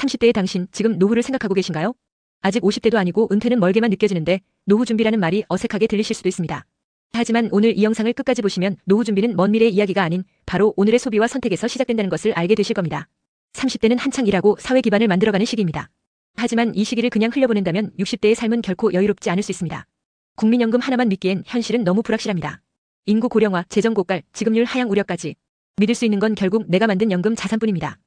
30대의 당신 지금 노후를 생각하고 계신가요? 아직 50대도 아니고 은퇴는 멀게만 느껴지는데 노후 준비라는 말이 어색하게 들리실 수도 있습니다. 하지만 오늘 이 영상을 끝까지 보시면 노후 준비는 먼 미래의 이야기가 아닌 바로 오늘의 소비와 선택에서 시작된다는 것을 알게 되실 겁니다. 30대는 한창 일하고 사회 기반을 만들어가는 시기입니다. 하지만 이 시기를 그냥 흘려보낸다면 60대의 삶은 결코 여유롭지 않을 수 있습니다. 국민연금 하나만 믿기엔 현실은 너무 불확실합니다. 인구 고령화, 재정 고갈, 지급률 하향 우려까지 믿을 수 있는 건 결국 내가 만든 연금 자산뿐입니다.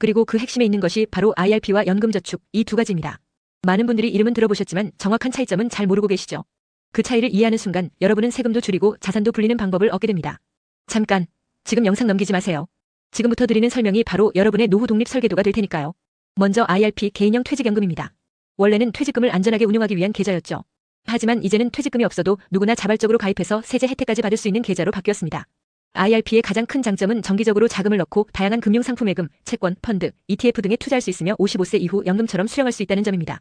그리고 그 핵심에 있는 것이 바로 IRP와 연금저축 이 두 가지입니다. 많은 분들이 이름은 들어보셨지만 정확한 차이점은 잘 모르고 계시죠. 그 차이를 이해하는 순간 여러분은 세금도 줄이고 자산도 불리는 방법을 얻게 됩니다. 잠깐, 지금 영상 넘기지 마세요. 지금부터 드리는 설명이 바로 여러분의 노후 독립 설계도가 될 테니까요. 먼저 IRP 개인형 퇴직연금입니다. 원래는 퇴직금을 안전하게 운용하기 위한 계좌였죠. 하지만 이제는 퇴직금이 없어도 누구나 자발적으로 가입해서 세제 혜택까지 받을 수 있는 계좌로 바뀌었습니다. IRP의 가장 큰 장점은 정기적으로 자금을 넣고 다양한 금융 상품예금, 채권, 펀드, ETF 등에 투자할 수 있으며 55세 이후 연금처럼 수령할 수 있다는 점입니다.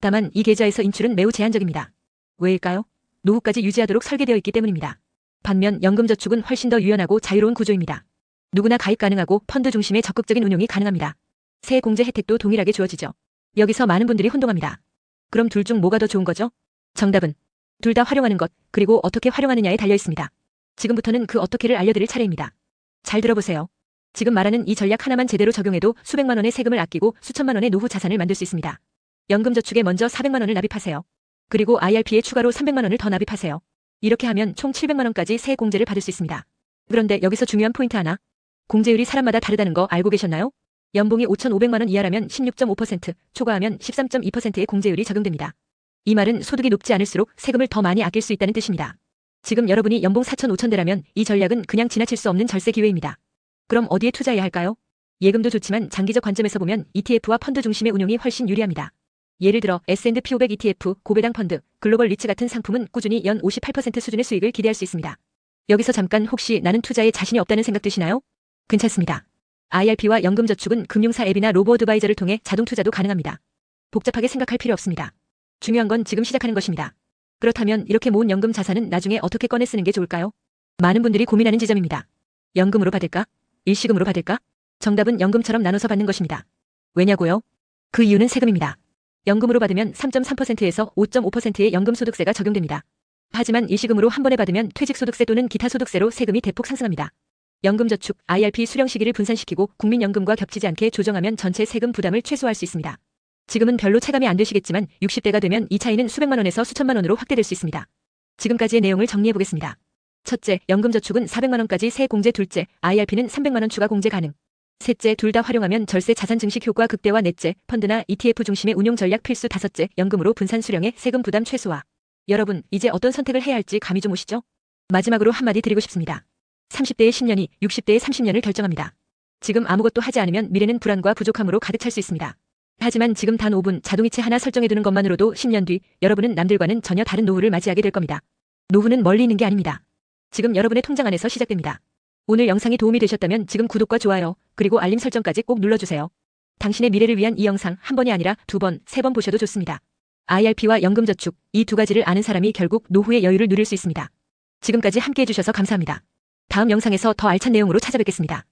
다만 이 계좌에서 인출은 매우 제한적입니다. 왜일까요? 노후까지 유지하도록 설계되어 있기 때문입니다. 반면 연금저축은 훨씬 더 유연하고 자유로운 구조입니다. 누구나 가입 가능하고 펀드 중심의 적극적인 운용이 가능합니다. 세액 공제 혜택도 동일하게 주어지죠. 여기서 많은 분들이 혼동합니다. 그럼 둘 중 뭐가 더 좋은 거죠? 정답은 둘 다 활용하는 것, 그리고 어떻게 활용하느냐에 달려 있습니다. 지금부터는 그 어떻게를 알려드릴 차례입니다. 잘 들어보세요. 지금 말하는 이 전략 하나만 제대로 적용해도 수백만 원의 세금을 아끼고 수천만 원의 노후 자산을 만들 수 있습니다. 연금저축에 먼저 400만 원을 납입하세요. 그리고 IRP에 추가로 300만 원을 더 납입하세요. 이렇게 하면 총 700만 원까지 세액 공제를 받을 수 있습니다. 그런데 여기서 중요한 포인트 하나. 공제율이 사람마다 다르다는 거 알고 계셨나요? 연봉이 5,500만 원 이하라면 16.5%, 초과하면 13.2%의 공제율이 적용됩니다. 이 말은 소득이 높지 않을수록 세금을 더 많이 아낄 수 있다는 뜻입니다. 지금 여러분이 연봉 4천 5천 대라면 이 전략은 그냥 지나칠 수 없는 절세 기회입니다. 그럼 어디에 투자해야 할까요? 예금도 좋지만 장기적 관점에서 보면 ETF와 펀드 중심의 운용이 훨씬 유리합니다. 예를 들어 S&P 500 ETF, 고배당 펀드, 글로벌 리츠 같은 상품은 꾸준히 연 58% 수준의 수익을 기대할 수 있습니다. 여기서 잠깐 혹시 나는 투자에 자신이 없다는 생각 드시나요? 괜찮습니다. IRP와 연금저축은 금융사 앱이나 로보 어드바이저를 통해 자동 투자도 가능합니다. 복잡하게 생각할 필요 없습니다. 중요한 건 지금 시작하는 것입니다. 그렇다면 이렇게 모은 연금 자산은 나중에 어떻게 꺼내 쓰는 게 좋을까요? 많은 분들이 고민하는 지점입니다. 연금으로 받을까? 일시금으로 받을까? 정답은 연금처럼 나눠서 받는 것입니다. 왜냐고요? 그 이유는 세금입니다. 연금으로 받으면 3.3%에서 5.5%의 연금소득세가 적용됩니다. 하지만 일시금으로 한 번에 받으면 퇴직소득세 또는 기타 소득세로 세금이 대폭 상승합니다. 연금저축, IRP 수령 시기를 분산시키고 국민연금과 겹치지 않게 조정하면 전체 세금 부담을 최소화할 수 있습니다. 지금은 별로 체감이 안 되시겠지만 60대가 되면 이 차이는 수백만 원에서 수천만 원으로 확대될 수 있습니다. 지금까지의 내용을 정리해 보겠습니다. 첫째, 연금저축은 400만 원까지 세액 공제 둘째, IRP는 300만 원 추가 공제 가능. 셋째, 둘 다 활용하면 절세 자산 증식 효과 극대화 넷째, 펀드나 ETF 중심의 운용 전략 필수 다섯째, 연금으로 분산 수령의 세금 부담 최소화. 여러분, 이제 어떤 선택을 해야 할지 감이 좀 오시죠? 마지막으로 한마디 드리고 싶습니다. 30대의 10년이 60대의 30년을 결정합니다. 지금 아무것도 하지 않으면 미래는 불안과 부족함으로 가득 찰 수 있습니다. 하지만 지금 단 5분 자동이체 하나 설정해두는 것만으로도 10년 뒤 여러분은 남들과는 전혀 다른 노후를 맞이하게 될 겁니다. 노후는 멀리 있는 게 아닙니다. 지금 여러분의 통장 안에서 시작됩니다. 오늘 영상이 도움이 되셨다면 지금 구독과 좋아요, 그리고 알림 설정까지 꼭 눌러주세요. 당신의 미래를 위한 이 영상 한 번이 아니라 두 번, 세 번 보셔도 좋습니다. IRP와 연금저축, 이 두 가지를 아는 사람이 결국 노후의 여유를 누릴 수 있습니다. 지금까지 함께 해 주셔서 감사합니다. 다음 영상에서 더 알찬 내용으로 찾아뵙겠습니다.